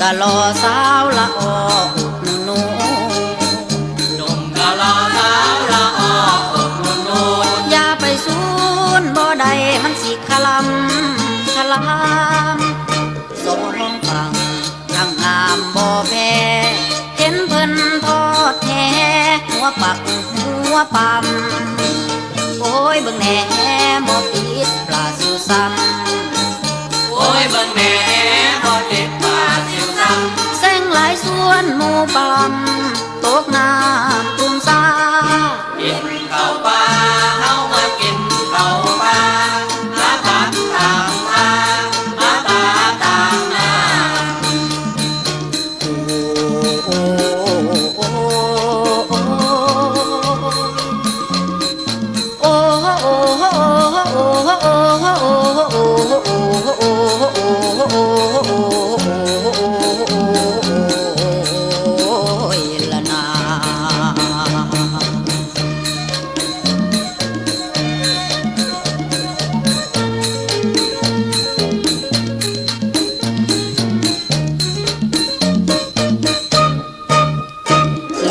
กะลอสาวละออกนูนมกะลอสาวละออกนูนอย่าไปสูนบ่ใดมันสิขลำขลำสองฝั่งทั้งงามบ่แพ้เห็นเพิ่นทอดแท้หัวปักหัวปั๊มโอ้ยเบิ่งแหน่บ่ติดปลาสุซ้ำ บังตกนา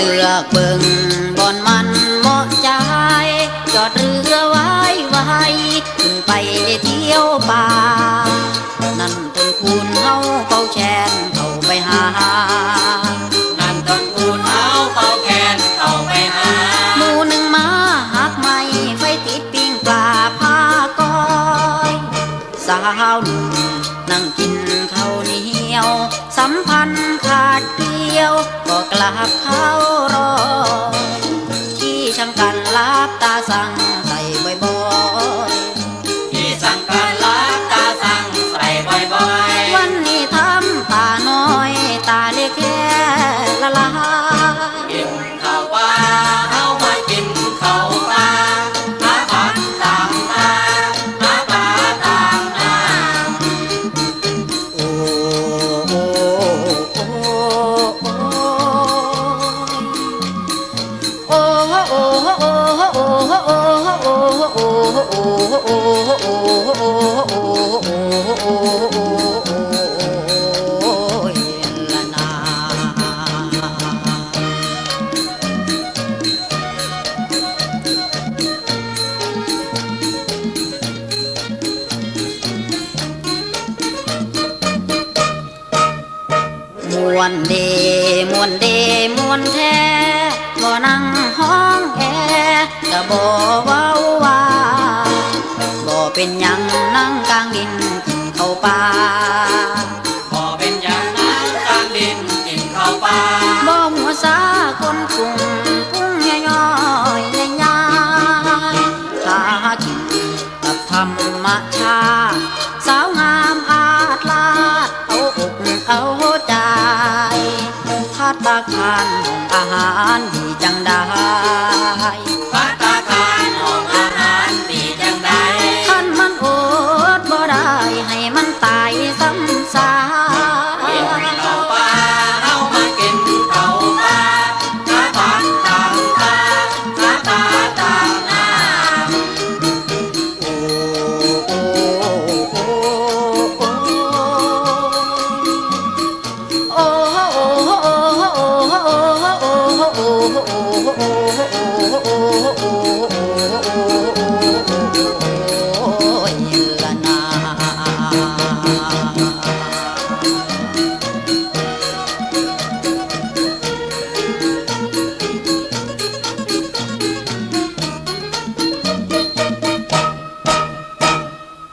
เลือกเบิ่งบอนมันเหมาะใจ จอดเรือไว้ไว้ขึ้นไปเที่ยวป่า นั่นต้นคูณเฮาเป่าแชนเข้าไปหา นั่นต้นคูณเฮาเป่าแขนเข้าไปหา หมู่หนึ่งมาหักไม่ไฟติดปิ้งปลาพาก้อย สาวหนุ่มนั่งกินข้าวเหนียว สัมพันธ์ขาดเกลีียวก็กลับเข้ารอที่ช่างกันลาบตาสั่งใส่บ่อยๆที่ช่างกันลาบตาสั่งใส่บ่อยๆวันนี้ทำตาน้อยตาเล็กแค่ muôn đi muôn đi muôn thế mò năng hóng e cả bộ bao เป็นหยังนั่งกลางดินกินข้าวปลาพอเป็นอย่างนั้นกลางดินกินข้าวปลาบ่หัวสาคนกรุงกุ้งย่อยๆใหญ่ๆหากินกับธรรมชาติสาวงามอาจลาดเอาอกเอาใจพัดตาคารของอาหารดีจังได้